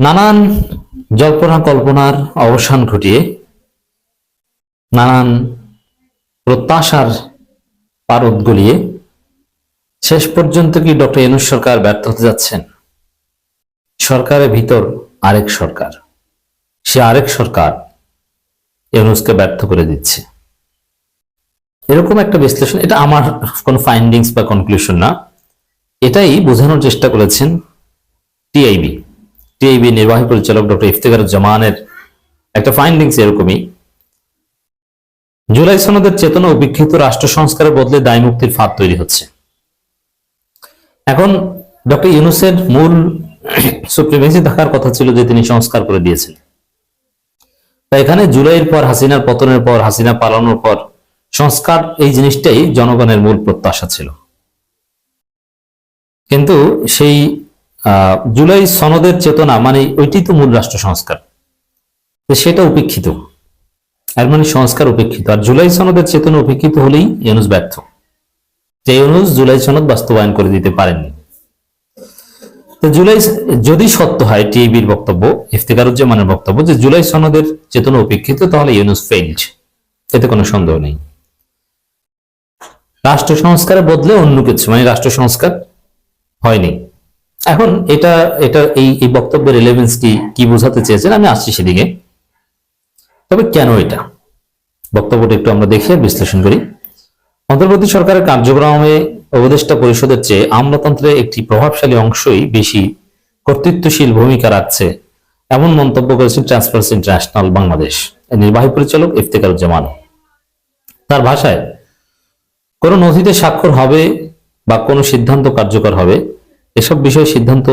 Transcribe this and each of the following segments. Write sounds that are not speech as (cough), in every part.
নানান জল্পনা কল্পনার অবসান ঘটিয়ে, নানান প্রত্যাশার পারদ গলিয়ে শেষ পর্যন্ত কি ডক্টর ইনুস সরকার ব্যর্থ হতে যাচ্ছেন? সরকারের ভিতর আরেক সরকার। সে আরেক সরকার এনুসকে ব্যর্থ করে দিচ্ছে। এরকম একটা বিশ্লেষণ, এটা আমার কোনো ফাইন্ডিংস বা কনক্লুশন না। এটাই বোঝানোর চেষ্টা করেছেন টিআইবি। টিআইবি নির্বাহী পরিচালক ডক্টর ইফতেখার জামানের একটা ফাইন্ডিংস এরকমই। জুলাই সনদের চেতনা উপেক্ষিত রাষ্ট্র সংস্কারের বদলে দায় মুক্তির ফাঁদ তৈরি হচ্ছে। এখন ডক্টর ইউনুসের মূল সুপ্রিমেসি থাকার কথা ছিল যে তিনি সংস্কার করে দিয়েছেন। তাই এখানে জুলাইয়ের পর, হাসিনার পতনের পর, হাসিনা পালানোর পর সংস্কার এই জিনিসটাই জনগণের মূল প্রত্যাশা ছিল। কিন্তু সেই জুলাই সনদের চেতনা মানে ওইটি তো মূল রাষ্ট্র সংস্কার। সেটা উপেক্ষিত। আর মানে সংস্কার উপেক্ষিত। আর জুলাই সনদের চেতনা উপেক্ষিত হলেই ইউনুস ব্যর্থ। যে ইউনুস জুলাই সনদ বাস্তবায়ন করে দিতে পারেননি। তো জুলাই যদি সত্য হয়, টিএবির বক্তব্য, ইফতিকারুজ্জামানের বক্তব্য, যে জুলাই সনদের চেতনা উপেক্ষিত, তাহলে ইউনুস ফেইলড এতে কোনো সন্দেহ নেই। রাষ্ট্র সংস্কারের বদলে অন্য কিছু মানে রাষ্ট্র সংস্কার হয়নি। এখন এটা এটা এই এই বক্তব্যের রিলেভেন্স কি কি বোঝাতে চেয়েছেন? আমি আসছি সেদিকে। তবে কেন এটা? বক্তব্যটা একটু আমরা দেখে বিশ্লেষণ করি। অন্তর্বর্তী সরকারের কার্যক্রমে উপদেষ্টা পরিষদের চেয়ে আমলাতন্ত্রের একটি প্রভাবশালী অংশই বেশি কর্তৃত্বশীল ভূমিকা রাখছে, এমন মন্তব্য করেছেন ট্রান্সপারেন্সি ইন্টারন্যাশনাল বাংলাদেশ নির্বাহী পরিচালক ইফতেকারুজ্জামান তার ভাষায়, কোন নথিতে স্বাক্ষর হবে বা কোনো সিদ্ধান্ত কার্যকর হবে এসব বিষয়ে সিদ্ধান্ত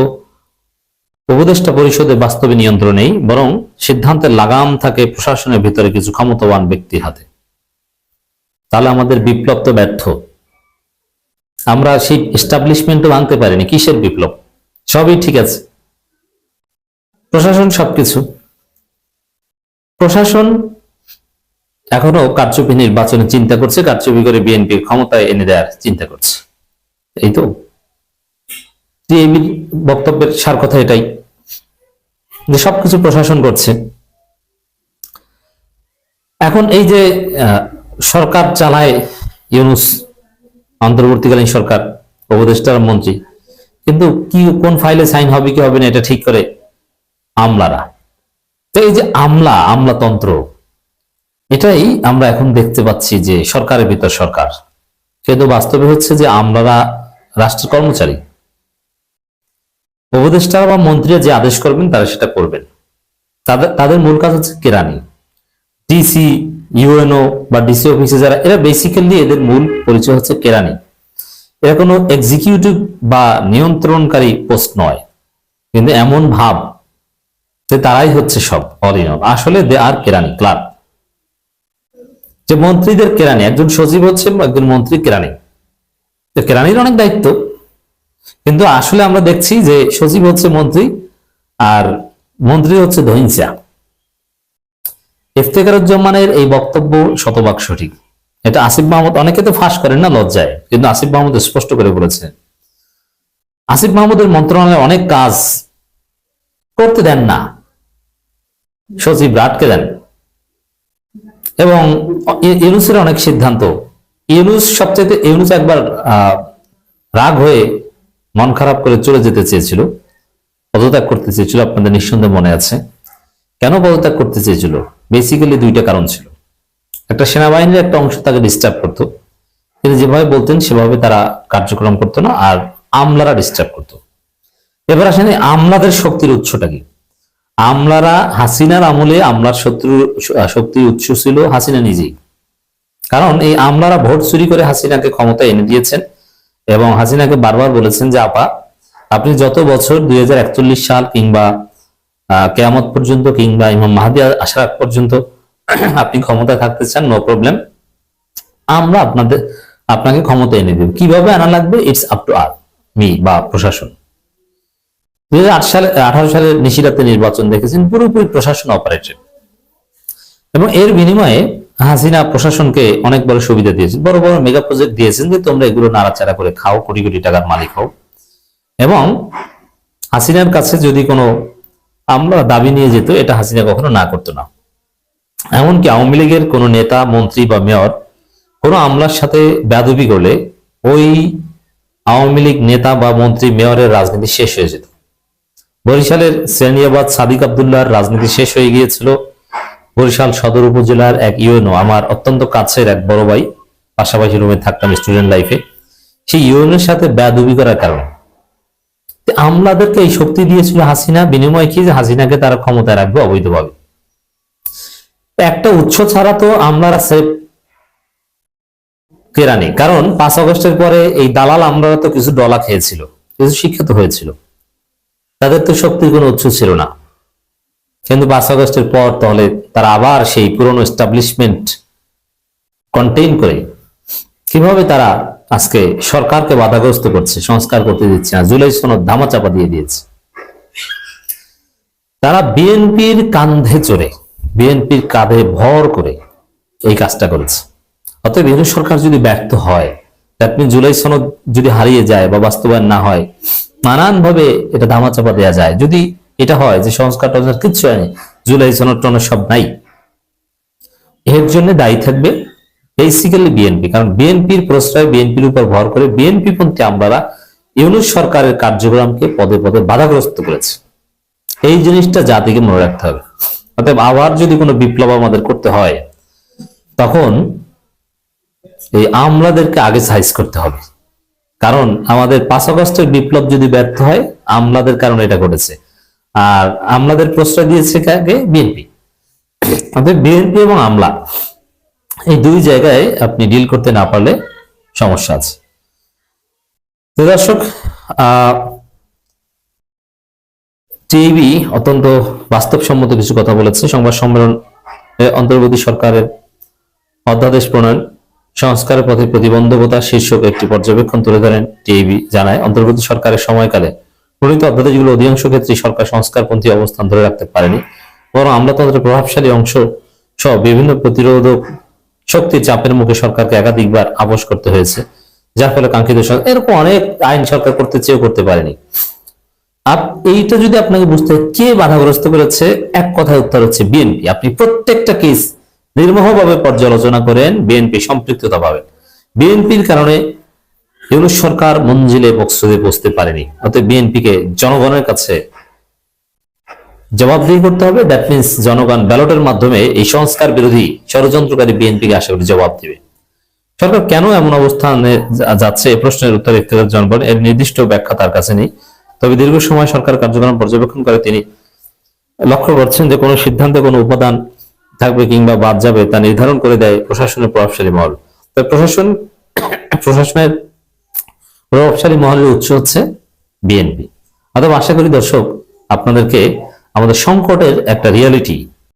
উপদেষ্টা পরিষদে বাস্তবে নিয়ন্ত্রণ নেই, বরং সিদ্ধান্তের লাগাম থাকে প্রশাসনের ভিতরে কিছু ক্ষমতাবান ব্যক্তির হাতে। তাহলে আমাদের বিপ্লব তো ব্যর্থ। আমরা সেই এস্টাবলিশমেন্টও ভাঙতে পারিনি। কিসের বিপ্লব? সবই ঠিক আছে। প্রশাসন সবকিছু। প্রশাসন এখনও কারচুপি নির্বাচনে চিন্তা করছে, কারচুপি করে বিএনপির ক্ষমতায় এনে দেওয়ার চিন্তা করছে। এই তো। টিএবির বক্তব্যের সার কথা এটাই যে সবকিছু প্রশাসন করছে। এখন এই যে সরকার চালায় ইউনুস, অন্তর্বর্তীকালীন সরকার, উপদেষ্টার মন্ত্রী, কিন্তু কি, কোন ফাইলে সাইন হবে, কি হবে না, এটা ঠিক করে আমলারা। তো এই যে আমলা, আমলাতন্ত্র, এটাই আমরা এখন দেখতে পাচ্ছি যে সরকারের ভিতর সরকার। কিন্তু বাস্তবে হচ্ছে যে আমলারা রাষ্ট্রের কর্মচারী। উপদেষ্টা বা মন্ত্রীরা যে আদেশ করবেন, তারা সেটা করবেন। তাদের তাদের মূল কাজ হচ্ছে কেরানি। ডিসি, ইউএনও বা ডিসি অফিসে যারা, এরা বেসিক্যালি এদের মূল পরিচয় হচ্ছে কেরানি। এরা কোনো এক্সিকিউটিভ বা নিয়ন্ত্রণকারী পোস্ট নয়। কিন্তু এমন ভাব যে তারাই হচ্ছে সব অল ইন। আসলে দে আর কেরানি, ক্লার্ক। যে মন্ত্রীদের কেরানি, একজন সচিব হচ্ছে একজন মন্ত্রী কেরানি। তো কেরানির অনেক দায়িত্ব। কিন্তু আসলে আমরা দেখছি যে সচিব হচ্ছে মন্ত্রী আর মন্ত্রী হচ্ছে ধহিংসা ইফতেকারুজ্জামানের এই বক্তব্য শতভাগ সঠিক। এটা আসিফ মাহমুদ অনেকে তো ফাঁস করেন না লজ্জায়, কিন্তু আসিফ মাহমুদ স্পষ্ট করে বলেছে আসিফ মাহমুদের মন্ত্রণালয়ে অনেক কাজ করতে দেন না। সচিব আটকে দেন। এবং ইউনুসের অনেক সিদ্ধান্ত। ইউনুস সবচেয়ে ইউনুস একবার রাগ হয়ে মন খারাপ করে চলে যেতে চেয়েছিল, পদত্যাগ করতে চেয়েছিল, আপনাদের নিঃসন্দেহে মনে আছে? কেন পদত্যাগ করতে চেয়েছিল? বেসিক্যালি দুইটা কারণ ছিল। একটা সেনাবাহিনীর একটা অংশ তাকে ডিস্টার্ব করতো। তিনি যেভাবে বলতেন, সেভাবে তারা কার্যক্রম করতো না, আর আমলারা ডিস্টার্ব করতো। এবার আসেন আমলাদের শক্তির উৎসটা কি? আমলারা হাসিনার আমলে আমলার শত্রু শক্তির উৎস ছিল হাসিনা নিজেই। কারণ এই আমলারা ভোট চুরি করে হাসিনাকে ক্ষমতা এনে দিয়েছেন। এবং হাসিনাকে বারবার বলেছেন যে, আপা, আপনি যত বছর দুই হাজার একচল্লিশ সাল কিংবা কেয়ামত পর্যন্ত কিংবা ইমাম মাহাদি আসার আগ পর্যন্ত (clears throat) আপনি ক্ষমতা থাকতে চান নো প্রবলেম আমরা আপনাদের, আপনাকে ক্ষমতা এনে দেব। কীভাবে আনা লাগবে? It's up to R me বা প্রশাসন। দুই হাজার আট সালে, আঠারো সালের নিশিরাতে নির্বাচন দেখেছেন, পুরোপুরি প্রশাসন অপারেটেড এবং এর বিনিময়ে হাসিনা প্রশাসনকে অনেক বড় সুবিধা দিয়েছেন বড় বড় মেগা প্রজেক্ট দিয়েছেন যে তোমরা এগুলো নাড়াচাড়া করে খাও, কোটি কোটি টাকার মালিক হও। এবং হাসিনার কাছে যদি কোনো আমরা দাবি নিয়ে যেত, এটা হাসিনা কখনো না করতো না। এমনকি আওয়ামী লীগের কোনো নেতা, মন্ত্রী বা মেয়র কোনো আমলার সাথে বেদবি করলে ওই আওয়ামী লীগ নেতা বা মন্ত্রী, মেয়রের রাজনীতি শেষ হয়ে যেত। বরিশালের শ্রেণিয়াবাদ সাদিক আবদুল্লাহর রাজনীতি শেষ হয়ে গিয়েছিল। বরিশাল সদর উপজেলার এক ইউএনও, আমার অত্যন্ত কাছের এক বড় ভাই, পাশাপাশি রুমে থাকতাম স্টুডেন্ট লাইফে সেই ইউএনএর সাথে বেদবি করার কারণে। আমলাদেরকে এই শক্তি দিয়েছিল হাসিনা, বিনিময় কি যে হাসিনাকে তারা ক্ষমতায় রাখবে অবৈধভাবে। একটা উৎস ছাড়া তো আমলারা সেফ কেরানি কারণ পাঁচ আগস্টের পরে এই দালাল আমলারা তো কিছু ডলা খেয়েছিল, কিছু শিক্ষিত হয়েছিল। তাদের তো শক্তির কোনো উৎস ছিল না। কিন্তু পাঁচ আগস্টের পর তাহলে তারা আবার সেই পুরনো এস্টাবলিশমেন্ট কন্টেইন করে কীভাবে তারা আজকে সরকারকে বাধাগ্রস্ত করছে, সংস্কার করতে দিচ্ছে না জুলাই সনদ ধামাচাপা দিয়ে দিয়েছে? তারা বিএনপির কান্ধে চড়ে, বিএনপির কাঁধে ভর করে এই কাজটা করেছে। অতএব ইউনিট সরকার যদি ব্যর্থ হয় আপনি জুলাই সনদ যদি হারিয়ে যায় বা বাস্তবায়ন না হয়, নানানভাবে এটা ধামাচাপা দেওয়া যায়। যদি এটা হয় যে সংস্কার টংস্কার কিচ্ছু হয়নি জুলাই সনদ টনদ সব নাই। এর জন্য দায়ী থাকবে বেসিক্যালি বিএনপি কারণ বিএনপির প্রশ্রয় বিএনপির উপর ভর করে বিএনপি পন্থী আমরা ইউনুস সরকারের কার্যক্রমকে পদে পদে বাধাগ্রস্ত করেছে। এই জিনিসটা জাতিকে মনে রাখতে হবে। অতএব আবার যদি কোনো বিপ্লব আমাদের করতে হয়, তখন এই আমলাদেরকে আগে সাইজ করতে হবে। কারণ আমাদের পাঁচ আগস্টের বিপ্লব যদি ব্যর্থ হয়, আমলাদের কারণে এটা ঘটেছে। আর আমলাদের প্রশ্রয় দিয়েছে কাকে? বিএনপি। অতএব বিএনপি এবং আমলা, এই দুই জায়গায় আপনি ডিল করতে না পারলে সমস্যা আছে। দর্শক টিভি অত্যন্ত বাস্তবসম্মত কিছু কথা বলেছে। সংবাদ সম্মেলন অন্তর্বর্তী সরকারের অধ্যাদেশ প্রণয়ন, সংস্কারের পথে প্রতিবন্ধকতা শীর্ষক একটি পর্যবেক্ষণ তুলে ধরেন টিভি জানায়। অন্তর্বর্তী সরকারের সময়কালে প্রণীত অধ্যাদেশগুলো অধিকাংশ ক্ষেত্রে সরকার সংস্কারপন্থী অবস্থান ধরে রাখতে পারেনি। বরং আমলাতন্ত্রের প্রভাবশালী অংশ সহ বিভিন্ন প্রতিরোধক শক্তি চাপের মুখে সরকারকে একাধিকবার আপোষ করতে হয়েছে, যার ফলে কাঙ্ক্ষিত এরকম অনেক আইন সরকার করতে চেয়েও করতে পারেনি। এইটা যদি আপনাকে বুঝতে কে বাধাগ্রস্ত করেছে? এক কথায় উত্তর হচ্ছে বিএনপি। আপনি প্রত্যেকটা কেস নির্মোহভাবে পর্যালোচনা করেন, বিএনপি সম্পৃক্ততা পাবেন। বিএনপির কারণে ইউনুস সরকার মঞ্জিলে বক্সদে বসতে পারেনি। অতএব বিএনপিকে জনগণের কাছে জবাবদিহি করতে হবে। দ্যাট মিনস জনগণ ব্যালটের মাধ্যমে এই সংস্কার বিরোধী ষড়যন্ত্রকারী বিএনপিকে আশা করি জবাব দিবে। সরকার কেন এমন অবস্থানে যাচ্ছে? এই প্রশ্নের উত্তর ইত্তেফাক জনগণ এর নির্দিষ্ট ব্যাখ্যা তার কাছে নেই। তবে দীর্ঘ সময় সরকার কার্যক্রম পর্যবেক্ষণ করে, তিনি লক্ষ্য করছেন যে কোনো সিদ্ধান্তে কোনো উপাদান থাকবে কিংবা বাদ যাবে তা নির্ধারণ করে দেয় প্রশাসনের প্রভাবশালী মহল। তবে প্রশাসন প্রশাসনের প্রভাবশালী মহলের উৎস হচ্ছে বিএনপি অথবা আশা করি দর্শক আপনাদেরকে আমাদের সংকটের একটা রিয়ালিটি